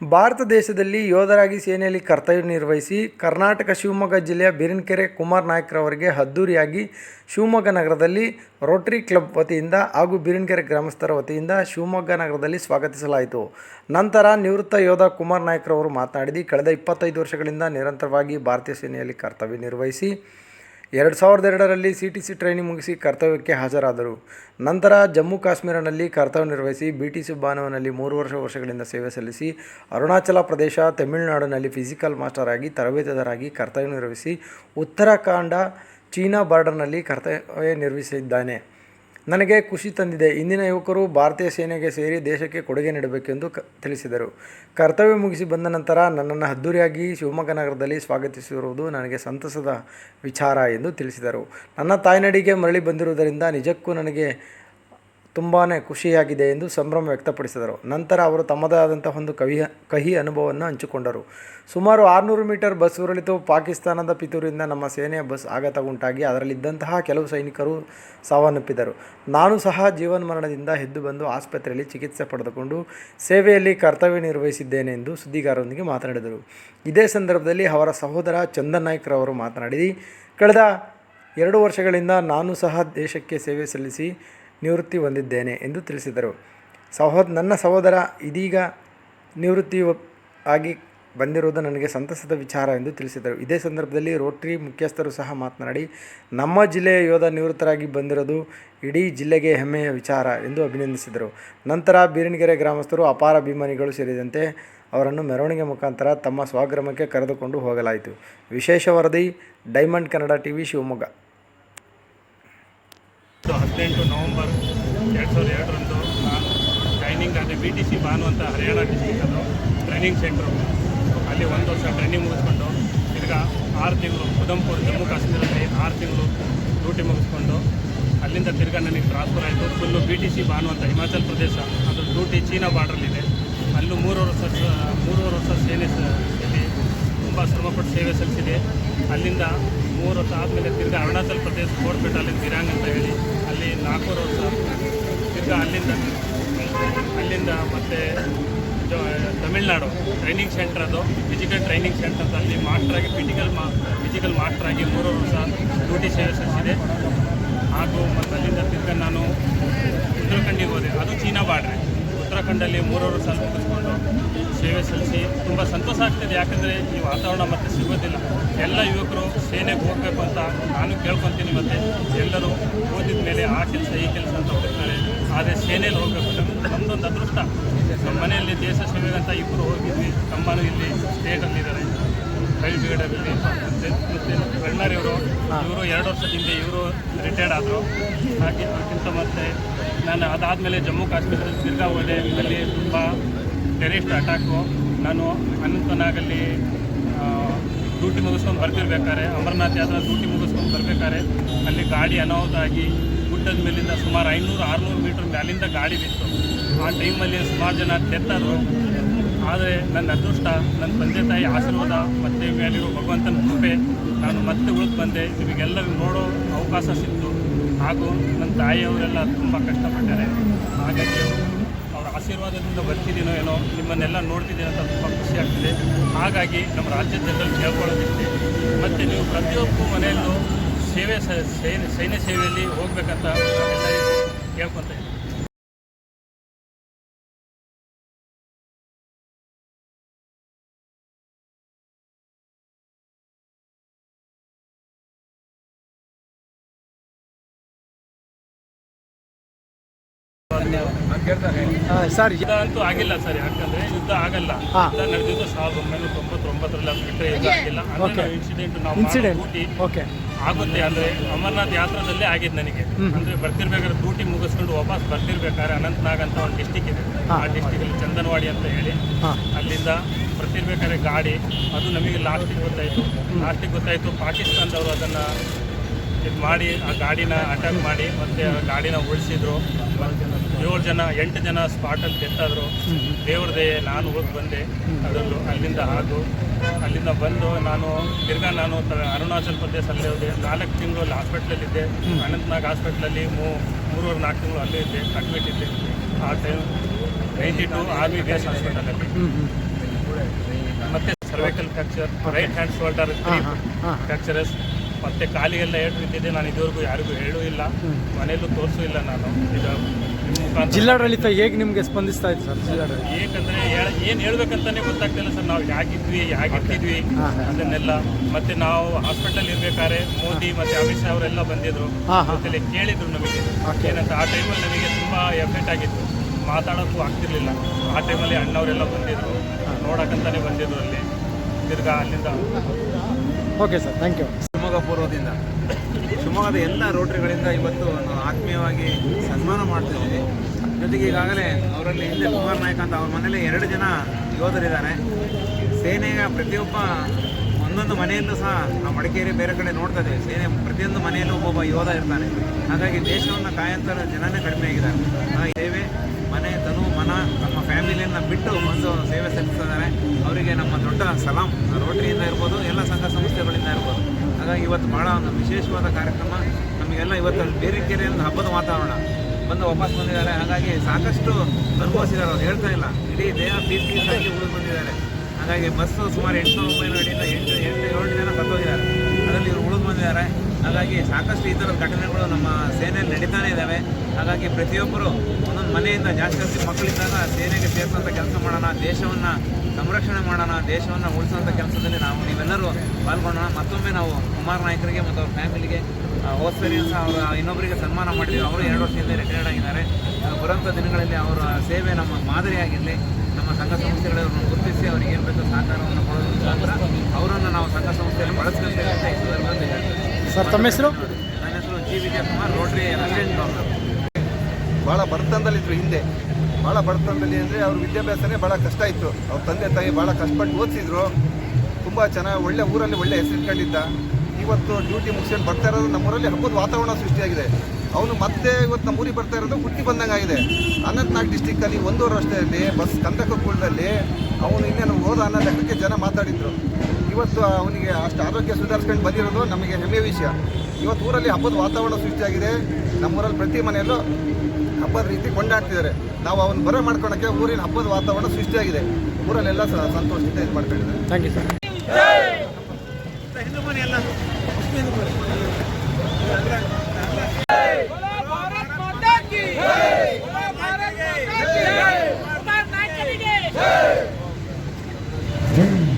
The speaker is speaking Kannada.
ಭಾರತ ದೇಶದಲ್ಲಿ ಯೋಧರಾಗಿ ಸೇನೆಯಲ್ಲಿ ಕರ್ತವ್ಯ ನಿರ್ವಹಿಸಿ ಕರ್ನಾಟಕ ಶಿವಮೊಗ್ಗ ಜಿಲ್ಲೆಯ ಬಿರಿನ್ಕೆರೆ ಕುಮಾರ್ ನಾಯ್ಕರವರಿಗೆ ಅದ್ದೂರಿಯಾಗಿ ಶಿವಮೊಗ್ಗ ನಗರದಲ್ಲಿ ರೋಟರಿ ಕ್ಲಬ್ ವತಿಯಿಂದ ಹಾಗೂ ಬಿರಿನ್ಕೆರೆ ಗ್ರಾಮಸ್ಥರ ವತಿಯಿಂದ ಶಿವಮೊಗ್ಗ ನಗರದಲ್ಲಿ ಸ್ವಾಗತಿಸಲಾಯಿತು. ನಂತರ ನಿವೃತ್ತ ಯೋಧ ಕುಮಾರ್ ನಾಯ್ಕರವರು ಮಾತನಾಡಿ, ಕಳೆದ ಇಪ್ಪತ್ತೈದು ವರ್ಷಗಳಿಂದ ನಿರಂತರವಾಗಿ ಭಾರತೀಯ ಸೇನೆಯಲ್ಲಿ ಕರ್ತವ್ಯ ನಿರ್ವಹಿಸಿ ಎರಡು ಸಾವಿರದ ಎರಡರಲ್ಲಿ ಸಿ ಟಿ ಸಿ ಟ್ರೈನಿಂಗ್ ಮುಗಿಸಿ ಕರ್ತವ್ಯಕ್ಕೆ ಹಾಜರಾದರು. ನಂತರ ಜಮ್ಮು ಕಾಶ್ಮೀರನಲ್ಲಿ ಕರ್ತವ್ಯ ನಿರ್ವಹಿಸಿ ಬಿ ಟಿ ಸಿ ಬಾನವನಲ್ಲಿ ಮೂರು ವರ್ಷ ವರ್ಷಗಳಿಂದ ಸೇವೆ ಸಲ್ಲಿಸಿ ಅರುಣಾಚಲ ಪ್ರದೇಶ, ತಮಿಳುನಾಡಿನಲ್ಲಿ ಫಿಸಿಕಲ್ ಮಾಸ್ಟರ್ ಆಗಿ ತರಬೇತುದಾರಾಗಿ ಕರ್ತವ್ಯ ನಿರ್ವಹಿಸಿ ಉತ್ತರಾಖಂಡ, ಚೀನಾ ಬಾರ್ಡರ್ನಲ್ಲಿ ಕರ್ತವ್ಯ ನಿರ್ವಹಿಸಿದ್ದಾನೆ. ನನಗೆ ಖುಷಿ ತಂದಿದೆ. ಇಂದಿನ ಯುವಕರು ಭಾರತೀಯ ಸೇನೆಗೆ ಸೇರಿ ದೇಶಕ್ಕೆ ಕೊಡುಗೆ ನೀಡಬೇಕೆಂದು ಕ, ತಿಳಿಸಿದರು. ಕರ್ತವ್ಯ ಮುಗಿಸಿ ಬಂದ ನಂತರ ನನ್ನನ್ನು ಅದ್ದೂರಿಯಾಗಿ ಶಿವಮೊಗ್ಗ ನಗರದಲ್ಲಿ ಸ್ವಾಗತಿಸಿರುವುದು ನನಗೆ ಸಂತಸದ ವಿಚಾರ ಎಂದು ತಿಳಿಸಿದರು. ನನ್ನ ತಾಯ್ನಾಡಿಗೆ ಮರಳಿ ಬಂದಿರುವುದರಿಂದ ನಿಜಕ್ಕೂ ನನಗೆ ತುಂಬಾ ಖುಷಿಯಾಗಿದೆ ಎಂದು ಸಂಭ್ರಮ ವ್ಯಕ್ತಪಡಿಸಿದರು. ನಂತರ ಅವರು ತಮ್ಮದೇ ಆದಂತಹ ಒಂದು ಕವಿ, ಕಹಿ ಅನುಭವವನ್ನು ಹಂಚಿಕೊಂಡರು. ಸುಮಾರು ಆರುನೂರು ಮೀಟರ್ ಬಸ್ ಉರುಳಿತು. ಪಾಕಿಸ್ತಾನದ ಪಿತೂರಿಂದ ನಮ್ಮ ಸೇನೆಯ ಬಸ್ ಆಘಾತ ಉಂಟಾಗಿ ಅದರಲ್ಲಿದ್ದಂತಹ ಕೆಲವು ಸೈನಿಕರು ಸಾವನ್ನಪ್ಪಿದರು. ನಾನು ಸಹ ಜೀವನ್ಮರಣದಿಂದ ಎದ್ದು ಬಂದು ಆಸ್ಪತ್ರೆಯಲ್ಲಿ ಚಿಕಿತ್ಸೆ ಪಡೆದುಕೊಂಡು ಸೇವೆಯಲ್ಲಿ ಕರ್ತವ್ಯ ನಿರ್ವಹಿಸಿದ್ದೇನೆ ಎಂದು ಸುದ್ದಿಗಾರರೊಂದಿಗೆ ಮಾತನಾಡಿದರು. ಇದೇ ಸಂದರ್ಭದಲ್ಲಿ ಅವರ ಸಹೋದರ ಚಂದನ್ ನಾಯ್ಕರವರು ಮಾತನಾಡಿ, ಕಳೆದ ಎರಡು ವರ್ಷಗಳಿಂದ ನಾನು ಸಹ ದೇಶಕ್ಕೆ ಸೇವೆ ಸಲ್ಲಿಸಿ ನಿವೃತ್ತಿ ಹೊಂದಿದ್ದೇನೆ ಎಂದು ತಿಳಿಸಿದರು. ಸಹೋದ, ನನ್ನ ಸಹೋದರ ಇದೀಗ ನಿವೃತ್ತಿ ಆಗಿ ಬಂದಿರುವುದು ನನಗೆ ಸಂತಸದ ವಿಚಾರ ಎಂದು ತಿಳಿಸಿದರು. ಇದೇ ಸಂದರ್ಭದಲ್ಲಿ ರೋಟರಿ ಮುಖ್ಯಸ್ಥರು ಸಹ ಮಾತನಾಡಿ, ನಮ್ಮ ಜಿಲ್ಲೆಯ ಯೋಧ ನಿವೃತ್ತರಾಗಿ ಬಂದಿರೋದು ಇಡೀ ಜಿಲ್ಲೆಗೆ ಹೆಮ್ಮೆಯ ವಿಚಾರ ಎಂದು ಅಭಿನಂದಿಸಿದರು. ನಂತರ ಬೀರಣಿಗೆರೆ ಗ್ರಾಮಸ್ಥರು ಅಪಾರ ಅಭಿಮಾನಿಗಳು ಸೇರಿದಂತೆ ಅವರನ್ನು ಮೆರವಣಿಗೆ ಮುಖಾಂತರ ತಮ್ಮ ಸ್ವಗ್ರಾಮಕ್ಕೆ ಕರೆದುಕೊಂಡು ಹೋಗಲಾಯಿತು. ವಿಶೇಷ ವರದಿ, ಡೈಮಂಡ್ ಕನ್ನಡ ಟಿವಿ ಶಿವಮೊಗ್ಗ ಇದು ಹದಿನೆಂಟು ನವಂಬರ್ ಎರಡು ಸಾವಿರದ ಎರಡರಂದು ನಾನು ಟ್ರೈನಿಂಗ್ ಅಂದರೆ ಬಿ ಟಿ ಸಿ ಬಾನು ಅಂತ ಹರಿಯಾಣ ಡಿಸ್ಟಿಕ್ ಅದು ಟ್ರೈನಿಂಗ್ ಸೆಂಟ್ರು ಅಲ್ಲಿ ಒಂದು ವರ್ಷ ಟ್ರೈನಿಂಗ್ ಮುಗಿಸ್ಕೊಂಡು, ತಿರ್ಗಾ ಆರು ತಿಂಗಳು ಉಧಂಪುರ್ ಜಮ್ಮು ಕಾಶ್ಮೀರದಲ್ಲಿ ಆರು ತಿಂಗಳು ಡ್ಯೂಟಿ ಮುಗಿಸ್ಕೊಂಡು, ಅಲ್ಲಿಂದ ತಿರ್ಗಾ ನನಗೆ ಟ್ರಾನ್ಸ್ಫರ್ ಆಯಿತು. ಫುಲ್ಲು ಬಿ ಟಿ ಸಿ ಬಾನು ಅಂತ ಹಿಮಾಚಲ್ ಪ್ರದೇಶ, ಅದು ಡ್ಯೂಟಿ ಚೀನಾ ಬಾರ್ಡ್ರಲ್ಲಿದೆ ಅಲ್ಲೂ ಮೂರುವರೆ ವರ್ಷ ಮೂರುವರೆ ವರ್ಷ ಸೇನೆ ಇಲ್ಲಿ ತುಂಬ ಶ್ರಮಪಟ್ಟು ಸೇವೆ ಸಲ್ಲಿಸಿದೆ. ಅಲ್ಲಿಂದ ಮೂರು ವರ್ಷ ಆದಮೇಲೆ ತಿರ್ಗಾ ಅರುಣಾಚಲ್ ಪ್ರದೇಶ ಅಲ್ಲಿ ದಿರಾಂಗ್ ಅಂತ ಹೇಳಿ, ಅಲ್ಲಿ ನಾಲ್ಕೂವರೆ ವರ್ಷ ತಿರ್ಗಾ ಅಲ್ಲಿಂದ ಅಲ್ಲಿಂದ ಮತ್ತೆ ತಮಿಳ್ನಾಡು ಟ್ರೈನಿಂಗ್ ಸೆಂಟರ್ ಅದು ಫಿಸಿಕಲ್ ಟ್ರೈನಿಂಗ್ ಸೆಂಟರ್ ಅಲ್ಲಿ ಮಾಸ್ಟ್ರಾಗಿ ಫಿಸಿಕಲ್ ಮಾ ಫಿಸಿಕಲ್ ಮಾಸ್ಟ್ರಾಗಿ ಮೂರು ವರ್ಷ ಡ್ಯೂಟಿ ಸೇವೆ ಸಲ್ಲಿಸಿದೆ ಹಾಗೂ ಮತ್ತು ಅಲ್ಲಿಂದ ತಿರ್ಗ ನಾನು ಉತ್ತರಾಖಂಡಿಗೆ ಹೋದೆ. ಅದು ಚೀನಾ ಬಾಡ್ರೆ ಉತ್ತರಾಖಂಡಲ್ಲಿ ಮೂರೂರು ಸಾಲ ಮುಗಿಸ್ಕೊಂಡು ಸೇವೆ ಸಲ್ಲಿಸಿ ತುಂಬ ಸಂತೋಷ ಆಗ್ತಿದೆ. ಯಾಕಂದರೆ ಈ ವಾತಾವರಣ ಮತ್ತೆ ಸಿಗೋದಿಲ್ಲ. ಎಲ್ಲ ಯುವಕರು ಸೇನೆಗೆ ಹೋಗಬೇಕು ಅಂತ ನಾನು ಕೇಳ್ಕೊತೀನಿ ಮತ್ತು ಎಲ್ಲರೂ ಓದಿದ ಮೇಲೆ ಆ ಕೆಲಸ, ಈ ಕೆಲಸ ಅಂತ ಹೋಗ್ತಾರೆ. ಆದರೆ ಸೇನೆಯಲ್ಲಿ ಹೋಗಬೇಕು. ನಮ್ಮ ನಮ್ಮದೊಂದು ಅದೃಷ್ಟ. ನಮ್ಮ ಮನೆಯಲ್ಲಿ ದೇಶ ಸೇವೆಗಂತ ಇಬ್ಬರು ಹೋಗಿದ್ವಿ. ತಮ್ಮನೂ ಇಲ್ಲಿ ಸ್ಟೇಟಲ್ಲಿದ್ದಾರೆ ಕೈ ಬ್ರಿಗೇಡಲ್ಲಿ ಮತ್ತು ಮತ್ತು ಅಣ್ಣರಿವರು ಇವರು. ಎರಡು ವರ್ಷದ ಹಿಂದೆ ಇವರು ರಿಟೈರ್ಡ್ ಆದರು. ಹಾಗೆ ಅದಕ್ಕಿಂತ ಮತ್ತೆ ನಾನು ಅದಾದಮೇಲೆ ಜಮ್ಮು ಕಾಶ್ಮೀರದಲ್ಲಿ ತಿರ್ಗಾ ಹೋದೆ. ಅಲ್ಲಿ ತುಂಬ ಟೆರಿಸ್ಟ್ ಅಟ್ಯಾಕು ನಾನು ಅನಂತನಾಗಲ್ಲಿ ಡ್ಯೂಟಿ ಮುಗಿಸ್ಕೊಂಡು ಬರ್ತಿರ್ಬೇಕಾದ್ರೆ ಅಮರನಾಥ್ ಯಾತ್ರಾ ಡ್ಯೂಟಿ ಮುಗಿಸ್ಕೊಂಡು ಬರ್ಬೇಕಾದ್ರೆ ಅಲ್ಲಿ ಗಾಡಿ ಅನಾಹುತ ಆಗಿ ಗುಡ್ಡದ ಮೇಲಿಂದ ಸುಮಾರು ಐನೂರು ಆರುನೂರು ಮ್ಯಾಲಿಂದ ಗಾಡಿ ಬಿತ್ತು. ಆ ಟೈಮಲ್ಲಿ ಸುಮಾರು ಜನ ತೆತ್ತರು ಆದರೆ ನನ್ನ ಅದೃಷ್ಟ, ನನ್ನ ತಂದೆ ತಾಯಿ ಆಶೀರ್ವಾದ ಮತ್ತು ಮೇಲಿರೋ ಭಗವಂತನ ಕೃಪೆ ನಾನು ಮತ್ತೆ ಉಳಿದು ಬಂದೆ. ನಿಮಗೆಲ್ಲರಿಗೂ ನೋಡೋ ಅವಕಾಶ ಸಿಕ್ತು. ಹಾಗೂ ನನ್ನ ತಾಯಿಯವರೆಲ್ಲ ತುಂಬ ಕಷ್ಟಪಟ್ಟಾರೆ. ಹಾಗಾಗಿ ಅವರ ಆಶೀರ್ವಾದದಿಂದ ಬರ್ತಿದ್ದೀನೋ ಏನೋ ನಿಮ್ಮನ್ನೆಲ್ಲ ನೋಡ್ತಿದ್ದೀನಿ ಅಂತ ತುಂಬ ಖುಷಿ ಆಗ್ತಿದೆ. ಹಾಗಾಗಿ ನಮ್ಮ ರಾಜ್ಯದ ಜನರಲ್ಲಿ ಕೇಳ್ಕೊಳ್ಳೋದಿಷ್ಟೇ ಮತ್ತು ನೀವು ಪ್ರತಿಯೊಬ್ಬ ಮನೆಯಲ್ಲೂ ಸೇವೆ ಸೈನ್ಯ ಸೇವೆಯಲ್ಲಿ ಹೋಗ್ಬೇಕಂತ ಕೇಳ್ಕೊತಾ ಇದ್ದೀನಿ ಸರ್. ಯುದ್ಧ ಅಂತೂ ಆಗಿಲ್ಲ ಸರ್ ಯಾಕಂದ್ರೆ ಯುದ್ಧ ಆಗಲ್ಲ. ಯುದ್ಧ ನಡೆದಿದ್ದು ಸಾವಿರದ ಒಂಬೈನೂರ ತೊಂಬತ್ತೊಂಬತ್ತರಲ್ಲಿ ಅದು ಬಿಟ್ಟರೆ ಯುದ್ಧ ಆಗಿಲ್ಲ. ಅಂದ್ರೆ. ನಾವು ಇನ್ಸಿಡೆಂಟ್ ನಾವು ಇನ್ಸಿಡೆಂಟ್ ಡ್ಯೂಟಿ ಓಕೆ ಆಗುತ್ತೆ. ಅಂದ್ರೆ ಅಮರನಾಥ್ ಯಾತ್ರದಲ್ಲೇ ಆಗಿದ್ದು ನನಗೆ. ಅಂದ್ರೆ ಬರ್ತಿರ್ಬೇಕಾದ್ರೆ ಡ್ಯೂಟಿ ಮುಗಿಸ್ಕೊಂಡು ವಾಪಸ್ ಬರ್ತಿರ್ಬೇಕಾದ್ರೆ ಅನಂತನಾಗ್ ಅಂತ ಒಂದು ಡಿಸ್ಟಿಕ್ ಇದೆ. ಆ ಡಿಸ್ಟಿಕಲ್ಲಿ ಚಂದನವಾಡಿ ಅಂತ ಹೇಳಿ. ಅಲ್ಲಿಂದ ಬರ್ತಿರ್ಬೇಕಾದ್ರೆ ಗಾಡಿ. ಅದು ನಮಗೆ ಲಾಸ್ಟಿಗೆ ಗೊತ್ತಾಯ್ತು. ಲಾಸ್ಟಿಗೆ ಗೊತ್ತಾಯ್ತು ಪಾಕಿಸ್ತಾನದವರು ಅದನ್ನ ಇದು ಮಾಡಿ ಆ ಗಾಡಿನ ಅಟ್ಯಾಕ್ ಮಾಡಿ ಮತ್ತೆ ಆ ಗಾಡಿನ ಉಳಿಸಿದ್ರು. ಏಳು ಜನ ಎಂಟು ಜನ ಸ್ಪಾಟಲ್ಲಿ ಡೆತ್ತಾದರು ದೇವ್ರದೇ ನಾನು ಹೋಗಿ ಬಂದೆ. ಅದರಲ್ಲೂ ಅಲ್ಲಿಂದ ಹಾಗೂ. ಅಲ್ಲಿಂದ ಬಂದು ನಾನು ತಿರ್ಗಾ ನಾನು ಅರುಣಾಚಲ್ ಪ್ರದೇಶಲ್ಲೇ ಹೋದೆ ನಾಲ್ಕು ತಿಂಗಳು ಅಲ್ಲಿ ಹಾಸ್ಪಿಟ್ಲಲ್ಲಿದ್ದೆ ಅನಂತನಾಗ್ ಹಾಸ್ಪಿಟ್ಲಲ್ಲಿ ಮೂ ಮೂರುವರೆ ನಾಲ್ಕು ತಿಂಗಳು ಅಲ್ಲೇ ಇದ್ದೆ. ಅಡ್ಮಿಟ್ ಇದ್ದೆ. ಆ time ninety two army base ಹಾಸ್ಪಿಟಲಲ್ಲಿ ಮತ್ತು cervical fracture right hand shoulder fractures ಮತ್ತು ಕಾಲಿಗೆಲ್ಲ ಏಟು ಬಿದ್ದಿದೆ. ನಾನು ಇದುವರೆಗೂ ಯಾರಿಗೂ ಹೇಳೂ ಇಲ್ಲ. ಮನೆಯಲ್ಲೂ ತೋರಿಸೂ ಇಲ್ಲ ನಾನು. ಇದು ಜಿಲ್ಲಾಡಳಿತ ಹೇಗೆ ನಿಮಗೆ ಸ್ಪಂದಿಸ್ತಾ ಇತ್ತು ಸರ್? ಜಿಲ್ಲಾಡಳಿತ? ಏಕಂದ್ರೆ ಏನು ಹೇಳ್ಬೇಕಂತಾನೆ ಗೊತ್ತಾಗ್ತಿಲ್ಲ ಸರ್. ನಾವು ಯಾಕಿದ್ವಿ ಯಾಕಿದ್ವಿ. ಅದನ್ನೆಲ್ಲ ಮತ್ತೆ ನಾವು ಹಾಸ್ಪಿಟಲ್ ಇರ್ಬೇಕಾದ್ರೆ ಮೋದಿ ಮತ್ತೆ ಅಮಿತ್ ಶಾ ಅವರೆಲ್ಲ ಬಂದಿದ್ರು. ಜೊತೆಲಿ ಕೇಳಿದ್ರು ನಮಗೆ. ಏನಂತ ಆ ಟೈಮಲ್ಲಿ ನಮಗೆ ತುಂಬಾ ಎಫೆಕ್ಟ್ ಆಗಿತ್ತು. ಮಾತಾಡೋಕ್ಕೂ ಆಗ್ತಿರ್ಲಿಲ್ಲ. ಆ ಟೈಮಲ್ಲಿ ಅಣ್ಣವರೆಲ್ಲ ಬಂದಿದ್ರು. ನೋಡಕ್ಕಂತಾನೆ ಬಂದಿದ್ರು ಅಲ್ಲಿ. ತಿರ್ಗಾ ಅಲ್ಲಿಂದ. Okay sir thank you Shivamogga ಪೂರ್ವದಿಂದ. ಶಿವಮೊಗ್ಗದ ಎಲ್ಲ ರೋಟರಿಗಳಿಂದ ಇವತ್ತು ಒಂದು ಆತ್ಮೀಯವಾಗಿ ಸನ್ಮಾನ ಮಾಡ್ತಿದ್ದೀವಿ ಜೊತೆಗೆ ಈಗಾಗಲೇ ಅವರಲ್ಲಿ ಹಿಂದೆ ಕುಮಾರ್ ನಾಯ್ಕ ಅಂತ ಅವ್ರ ಮನೇಲಿ ಎರಡು ಜನ ಯೋಧರಿದ್ದಾರೆ. ಸೇನೆಯ ಪ್ರತಿಯೊಬ್ಬ ಒಂದೊಂದು ಮನೆಯಲ್ಲೂ ಸಹ ನಾವು ಮಡಿಕೇರಿ ಬೇರೆ ಕಡೆ ನೋಡ್ತಾ ಇದ್ದೀವಿ. ಸೇನೆ ಪ್ರತಿಯೊಂದು ಮನೆಯಲ್ಲೂ ಒಬ್ಬೊಬ್ಬ ಯೋಧ ಇರ್ತಾನೆ. ಹಾಗಾಗಿ ದೇಶವನ್ನು ಕಾಯಂತ ಜನನೇ ಕಡಿಮೆ ಆಗಿದ್ದಾರೆ. ಆ ಸೇವೆ, ಮನೆ ತನು ಮನ, ನಮ್ಮ ಫ್ಯಾಮಿಲಿಯನ್ನು ಬಿಟ್ಟು ಒಂದು ಸೇವೆ ಸಲ್ಲಿಸ್ತಿದ್ದಾರೆ ಅವರಿಗೆ ನಮ್ಮ ದೊಡ್ಡ ಸಲಾಂ. ರೋಟರಿಯಿಂದ ಇರ್ಬೋದು, ಎಲ್ಲ ಸಂಘ ಸಂಸ್ಥೆಗಳಿಂದ ಇರ್ಬೋದು. ಹಾಗಾಗಿ ಇವತ್ತು ಭಾಳ ಒಂದು ವಿಶೇಷವಾದ ಕಾರ್ಯಕ್ರಮ. ನಮಗೆಲ್ಲ ಇವತ್ತು ಬೇರೆ ಒಂದು ಹಬ್ಬದ ವಾತಾವರಣ ಬಂದು ವಾಪಸ್ ಬಂದಿದ್ದಾರೆ. ಹಾಗಾಗಿ ಸಾಕಷ್ಟು ಅನುಭವಿಸಿದ್ದಾರೆ ಅವ್ರು. ಹೇಳ್ತಾ ಇಲ್ಲ. ಇಡೀ ದೇಹ ಪೀಸ್ ಪೀಸ್ ಆಗಿ ಉಳಿದು ಬಂದಿದ್ದಾರೆ. ಹಾಗಾಗಿ ಬಸ್ಸು ಸುಮಾರು ಎಂಟು ಒಂಬೈನೂರು ಅಡಿಯಿಂದ ಎಂಟು ಎಂಟು, ಏಳು ಜನ ಬಂದೋಗಿದ್ದಾರೆ ಅದರಲ್ಲಿ ಇವರು ಉಳಿದು ಬಂದಿದ್ದಾರೆ. ಹಾಗಾಗಿ ಸಾಕಷ್ಟು ಈ ಥರದ ಘಟನೆಗಳು ನಮ್ಮ ಸೇನೆಯಲ್ಲಿ ನಡೀತಾನೆ ಇದ್ದಾವೆ. ಹಾಗಾಗಿ ಪ್ರತಿಯೊಬ್ಬರು ಮನೆಯಿಂದ ಜಾಸ್ತಿ ಜಾಸ್ತಿ ಮಕ್ಕಳಿದ್ದಾಗ ಸೇನೆಗೆ ಸೇರಿಸೋಂಥ ಕೆಲಸ ಮಾಡೋಣ ದೇಶವನ್ನು ಸಂರಕ್ಷಣೆ ಮಾಡೋಣ ದೇಶವನ್ನು ಉಳಿಸುವಂಥ ಕೆಲಸದಲ್ಲಿ ನಾವು ನೀವೆಲ್ಲರೂ ಪಾಲ್ಗೊಳ್ಳೋಣ. ಮತ್ತೊಮ್ಮೆ ನಾವು ಕುಮಾರ್ ನಾಯಕರಿಗೆ ಮತ್ತು ಅವ್ರ ಫ್ಯಾಮಿಲಿಗೆ ಹೋದ ಸರಿ ಸಹ ಅವರ ಇನ್ನೊಬ್ಬರಿಗೆ ಸನ್ಮಾನ ಮಾಡಿದ್ವಿ ಅವರು ಎರಡು ವರ್ಷದಿಂದ ರಿಟೈರ್ಡ್ ಆಗಿದ್ದಾರೆ. ಬರುವಂಥ ದಿನಗಳಲ್ಲಿ ಅವರ ಸೇವೆ ನಮ್ಮ ಮಾದರಿಯಾಗಿರಲಿ ನಮ್ಮ ಸಂಘ ಸಂಸ್ಥೆಗಳನ್ನು ಗುರುತಿಸಿ ಅವರಿಗೆ ಏನು ಬೇಕು ಸಹಕಾರವನ್ನು ಕೊಡೋದು ಮುಖಾಂತರ ಅವರನ್ನು ನಾವು ಸಂಘ ಸಂಸ್ಥೆಯಲ್ಲಿ ಬಳಸ್ಕೊಳ್ತೇವೆ ಅಂತ ಈ ಸಂದರ್ಭದಲ್ಲಿ ಹೇಳ್ತೀನಿ. ಸರ್ ತಮ್ಮ ಹೆಸರು? ನನ್ನ ಹೆಸರು G. Vijayakumar Rotary assistant doctor ಭಾಳ ಬಡತನದಲ್ಲಿದ್ದರು ಹಿಂದೆ. ಭಾಳ ಬಡತನದಲ್ಲಿ ಅಂದರೆ ಅವ್ರ ವಿದ್ಯಾಭ್ಯಾಸನೇ ಭಾಳ ಕಷ್ಟ ಇತ್ತು. ಅವ್ರ ತಂದೆ ತಾಯಿ ಭಾಳ ಕಷ್ಟಪಟ್ಟು ಓದಿಸಿದ್ರು. ತುಂಬ ಚೆನ್ನಾಗಿ ಒಳ್ಳೆ ಊರಲ್ಲಿ ಒಳ್ಳೆ ಹೆಸರು ಇಟ್ಕೊಂಡಿದ್ದ. ಇವತ್ತು ಡ್ಯೂಟಿ ಮುಗಿಸ್ಕೊಂಡು ಬರ್ತಾ ಇರೋದು ನಮ್ಮೂರಲ್ಲಿ ಹಬ್ಬದ ವಾತಾವರಣ ಸೃಷ್ಟಿಯಾಗಿದೆ. ಅವನು ಮತ್ತೆ ಇವತ್ತು ನಮ್ಮ ಊರಿಗೆ ಬರ್ತಾ ಇರೋದು ಹುಟ್ಟಿ ಬಂದಂಗೆ ಆಗಿದೆ ಅನಂತನಾಗ್ ಡಿಸ್ಟಿಕ್ಕಲ್ಲಿ ಒಂದೂವರೆ ವರ್ಷದಲ್ಲಿ ಬಸ್ ಕಂದಕ ಕುಳದಲ್ಲಿ ಅವನು ಇನ್ನೇನು ಹೋದ ಅನ್ನೋ ಲೆಕ್ಕಕ್ಕೆ ಜನ ಮಾತಾಡಿದ್ರು. ಇವತ್ತು ಅವನಿಗೆ ಅಷ್ಟು ಆರೋಗ್ಯ ಸುಧಾರಿಸ್ಕೊಂಡು ಬಂದಿರೋದು ನಮಗೆ ಹೆಮ್ಮೆ ವಿಷಯ. ಇವತ್ತು ಊರಲ್ಲಿ ಹಬ್ಬದ ವಾತಾವರಣ ಸೃಷ್ಟಿಯಾಗಿದೆ ನಮ್ಮೂರಲ್ಲಿ ಪ್ರತಿ ಮನೆಯಲ್ಲೂ ಹಬ್ಬದ ರೀತಿ ಕೊಂಡಾಡ್ತಿದ್ದಾರೆ ನಾವು ಅವನ್ನ ಬರ ಮಾಡ್ಕೊಳಕ್ಕೆ ಊರಿನ ಹಬ್ಬದ ವಾತಾವರಣ ಸೃಷ್ಟಿಯಾಗಿದೆ ಊರಲ್ಲೆಲ್ಲ ಸಂತೋಷದಿಂದ ಇದು ಮಾಡ್ಕೊಂಡಿದ್ದಾರೆ ಥ್ಯಾಂಕ್ ಯು ಸರ್ Hey!